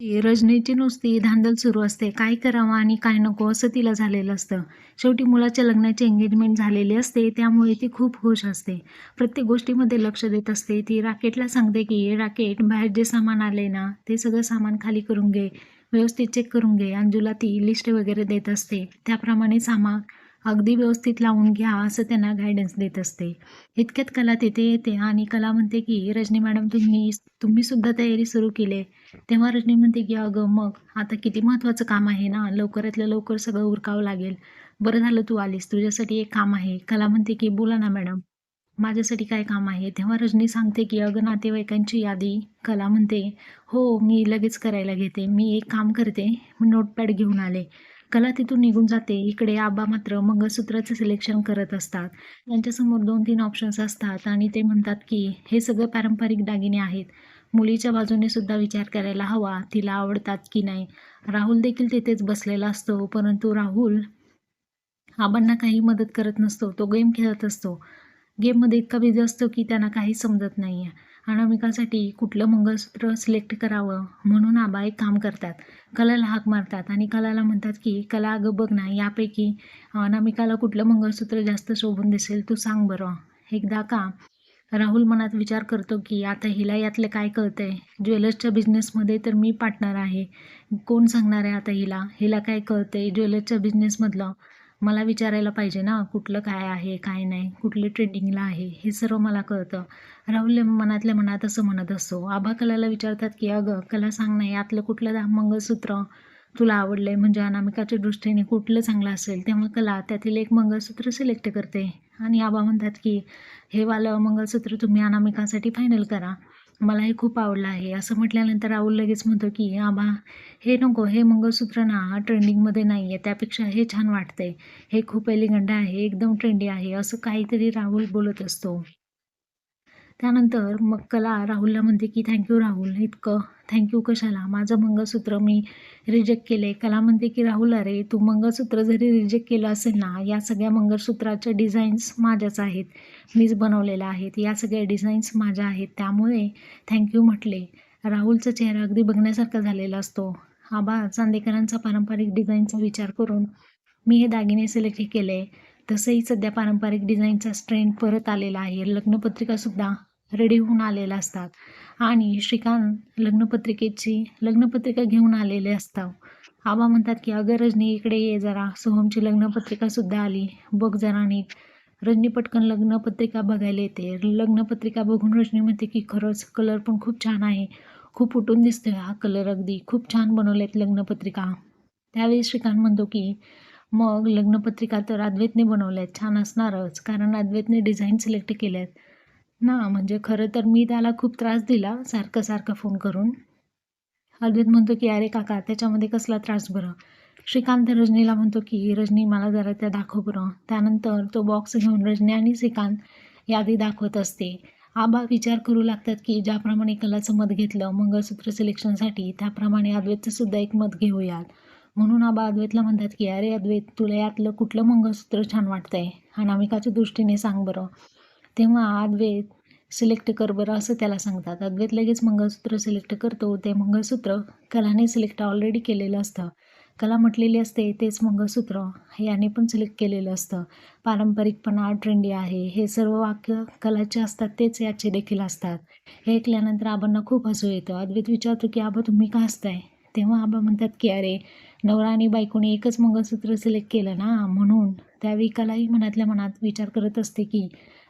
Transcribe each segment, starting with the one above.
ती रजनीची नुसती धांदल सुरू असते. काय करावं आणि काय नको असं तिला झालेलं असतं. शेवटी मुलाच्या लग्नाची एंगेजमेंट झालेली असते त्यामुळे ती खूप खुश असते. प्रत्येक गोष्टीमध्ये लक्ष देत असते. ती राकेटला सांगते की राकेट बाहेर जे सामान आले ना ते सगळं सामान खाली करून घे. व्यवस्थित चेक करून घे. अंजूला ती लिस्ट वगैरे देत असते. त्याप्रमाणे सामान अगदी व्यवस्थित लावून घ्या असं त्यांना गायडन्स देत असते. इतक्यात कला तिथे येते आणि कला म्हणते की रजनी मॅडम तुम्ही तुम्ही सुद्धा तयारी सुरू केली आहे. तेव्हा रजनी म्हणते की अगं मग आता किती महत्त्वाचं काम आहे ना लवकरातल्या लवकर सगळं उरकावं लागेल. बरं झालं तू आलीस तुझ्यासाठी एक काम आहे. कला म्हणते की बोला ना मॅडम माझ्यासाठी काय काम आहे? तेव्हा रजनी सांगते की अगं नातेवाईकांची यादी. कला म्हणते हो मी लगेच करायला घेते. मी एक काम करते मी नोटपॅड घेऊन आले. कला तिथून निघून जाते. इकडे आबा मात्र मंगळसूत्राचं सिलेक्शन करत असतात. त्यांच्यासमोर दोन तीन ऑप्शन्स असतात आणि ते म्हणतात की हे सगळं पारंपरिक दागिने आहेत. मुलीच्या बाजूने सुद्धा विचार करायला हवा. तिला आवडतात की नाही? राहुल देखील तिथेच बसलेला असतो. परंतु राहुल आबांना काही मदत करत नसतो. तो गेम खेळत असतो. गेममध्ये इतका बिझी असतो की त्यांना काही समजत नाही आहे अनामिकासाठी कुठलं मंगळसूत्र सिलेक्ट करावं म्हणून आबा एक काम करतात. कलाला हाक मारतात आणि कलाला म्हणतात की कला अगं बघ ना यापैकी अनामिकाला कुठलं मंगळसूत्र जास्त शोभून दिसेल तू सांग बरं. एकदा का राहुल मनात विचार करतो की आता हिला यातलं काय कळतंय? ज्वेलर्सच्या बिझनेसमध्ये तर मी पार्टनर आहे. कोण सांगणार आहे आता हिला? हिला काय कळतंय ज्वेलर्सच्या बिझनेसमधलं मला विचारायला पाहिजे ना कुठलं काय आहे काय नाही कुठलं ट्रेंडिंगला आहे हे सर्व मला कळतं. राहुल मनातल्या मनात असं म्हणत असतो. आभा कलाला विचारतात की अगं कला सांग नाही यातलं कुठलं मंगळसूत्र तुला आवडलं आहे म्हणजे अनामिकाच्या दृष्टीने कुठलं चांगलं असेल? तेव्हा कला त्यातील एक मंगळसूत्र सिलेक्ट करते. आणि आबा म्हणतात की हे वालं मंगळसूत्र तुम्ही अनामिकासाठी फायनल करा. मला हे खूप आवडलं आहे. असं म्हटल्यानंतर राहुल लगेच म्हणतो की आबा हे नको हे मंगळसूत्र ना ट्रेंडिंगमध्ये नाही आहे त्यापेक्षा हे छान वाटतंय. हे खूप एलिगंड आहे एकदम ट्रेंडी आहे. असं काहीतरी राहुल बोलत असतो. त्यानंतर मग कला राहुलला म्हणते की थँक्यू राहुल इतकं. थँक्यू कशाला? माझं मंगळसूत्र मी रिजेक्ट केले कला म्हणते की राहुल अरे तू मंगळसूत्र जरी रिजेक्ट केलं असेल ना या सगळ्या मंगळसूत्राच्या डिझाईन्स माझ्याच आहेत. मीच बनवलेल्या आहेत. या सगळ्या डिझाईन्स माझ्या आहेत. त्यामुळे थँक्यू म्हटले. राहुलचा चेहरा अगदी बघण्यासारखा झालेला असतो. आबा चांदेकरांचा पारंपरिक डिझाईनचा विचार करून मी हे दागिने सिलेक्ट केले. तसंही सध्या पारंपरिक डिझाईनचा ट्रेंड परत आलेला आहे. लग्नपत्रिकासुद्धा रेडी होऊन आलेल्या असतात. आणि श्रीकांत लग्नपत्रिकेची लग्नपत्रिका घेऊन आलेले असतात. आबा म्हणतात की अगं रजनी इकडे ये जरा. सोहमची लग्नपत्रिकासुद्धा आली. बघ जरा नीट. रजनी पटकन लग्नपत्रिका बघायला येते. लग्नपत्रिका बघून रजनी म्हणते की खरंच कलर पण खूप छान आहे. खूप उठून दिसतोय हा कलर अगदी. खूप छान बनवलेत लग्नपत्रिका. त्यावेळी श्रीकांत म्हणतो की मग लग्नपत्रिका तर अद्वैतने बनवल्या आहेत छान असणारच. कारण अद्वैतने डिझाईन सिलेक्ट केल्या आहेत ना म्हणजे खरं तर मी त्याला खूप त्रास दिला सारखं सारखं फोन करून. अद्वैत म्हणतो की अरे काका त्याच्यामध्ये कसला त्रास बरं? श्रीकांत रजनीला म्हणतो की रजनी मला जरा त्या दाखव बरं. त्यानंतर तो बॉक्स घेऊन रजनी आणि श्रीकांत यादी दाखवत असते. आबा विचार करू लागतात की ज्याप्रमाणे कलाचं मत घेतलं मंगळसूत्र सिलेक्शनसाठी त्याप्रमाणे अद्वैतचं सुद्धा एक मत घेऊयात. म्हणून आबा अद्वैतला म्हणतात की अरे अद्वैत तुला यातलं कुठलं मंगळसूत्र छान वाटतंय? अनामिकाच्या दृष्टीने सांग बरं. तेव्हा अद्वैत सिलेक्ट कर बरं असं त्याला सांगतात. अद्वैत लगेच मंगळसूत्र सिलेक्ट करतो. ते मंगळसूत्र कलाने सिलेक्ट ऑलरेडी केलेलं असतं. कला म्हटलेली असते तेच मंगळसूत्र याने पण सिलेक्ट केलेलं असतं. पारंपरिकपणा ट्रेंडी आहे. हे सर्व वाक्य कलाचे असतात तेच याचे देखील असतात. हे ऐकल्यानंतर आबांना खूप हसू येतं. अद्वैत विचारतो की आबा तुम्ही का हसताय? तेव्हा आबा म्हणतात की अरे नवरा आणि बायकोने एकच मंगळसूत्र सिलेक्ट केलं ना? म्हणून त्यावेळी कलाही मनातल्या मनात विचार करत असते की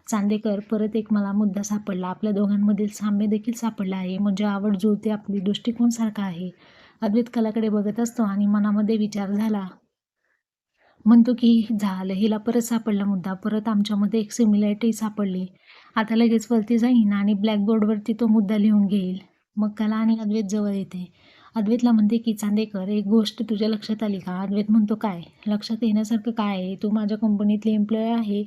चांदेकर परत एक मला मुद्दा सापडला. आपल्या दोघांमधील साम्य देखील सापडला आहे. म्हणजे आवड जुळते आपली. दृष्टिकोन सारखा आहे. अद्वैत कलाकडे बघत असतो आणि मनामध्ये विचार झाला. म्हणतो की झालं. हिला परत सापडला मुद्दा. परत आमच्यामध्ये एक सिमिलॅरिटी सापडली. आता लगेच वरती जाईन आणि ब्लॅकबोर्डवरती तो मुद्दा लिहून घेईल. मग कला आणि अद्वैत जवळ येते. अद्वैतला म्हणते की चांदेकर एक गोष्ट तुझ्या लक्षात आली का? अद्वैत म्हणतो काय? लक्षात येण्यासारखं काय आहे? तू माझ्या कंपनीतली एम्प्लॉय आहे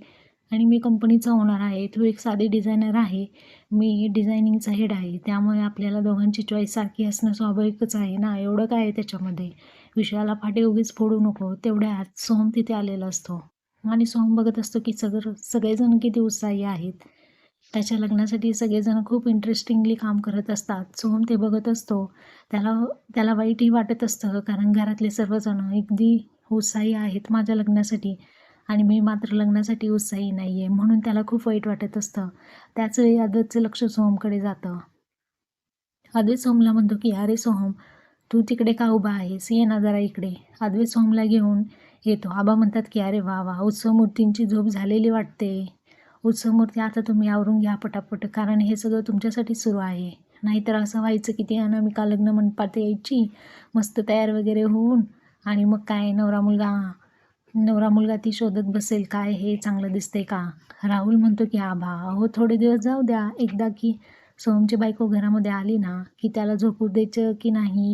आणि मी कंपनीचा ओनर आहे. तू एक साधी डिझायनर आहे. मी डिझायनिंगचा हेड आहे. त्यामुळे आपल्याला दोघांची चॉईस सारखी असणं स्वाभाविकच आहे ना? एवढं काय आहे त्याच्यामध्ये? विषयाला फाटे उगीच फोडू नको. तेवढ्यात सोहम तिथे आलेला असतो. आणि सोहम बघत असतो की सगळं सगळेजण किती उत्साही आहेत. त्याच्या लग्नासाठी सगळेजण खूप इंटरेस्टिंगली काम करत असतात. सोहम ते बघत असतो. त्याला त्याला वाईटही वाटत असतं कारण घरातले सर्वजण अगदी उत्साही आहेत माझ्या लग्नासाठी. आणि मी मात्र लग्नासाठी उत्साही नाही आहे म्हणून त्याला खूप वाईट वाटत असतं. त्याच वेळी लक्ष सोहमकडे जातं. आदवे सोहमला म्हणतो की अरे सोहम तू तिकडे का उभा आहेस? ये ना जरा इकडे. आदवे सोहमला घेऊन येतो. आबा म्हणतात की अरे वा वा उत्सव मूर्तींची झोप झालेली वाटते. उत्सवमूर्ती आता तुम्ही आवरून घ्या पटापट कारण हे सगळं तुमच्यासाठी सुरू आहे. नाहीतर असं व्हायचं की ते अनामिका लग्न मंडपात यायची मस्त तयार वगैरे होऊन आणि मग काय नवरा मुलगा नवरा मुलगा ती शोधत बसेल काय हे चांगलं दिसते का? राहुल म्हणतो की आभा अहो थोडे दिवस जाऊ द्या एकदा की सोमची बायको घरामध्ये आली ना की त्याला झोपू द्यायचं की नाही?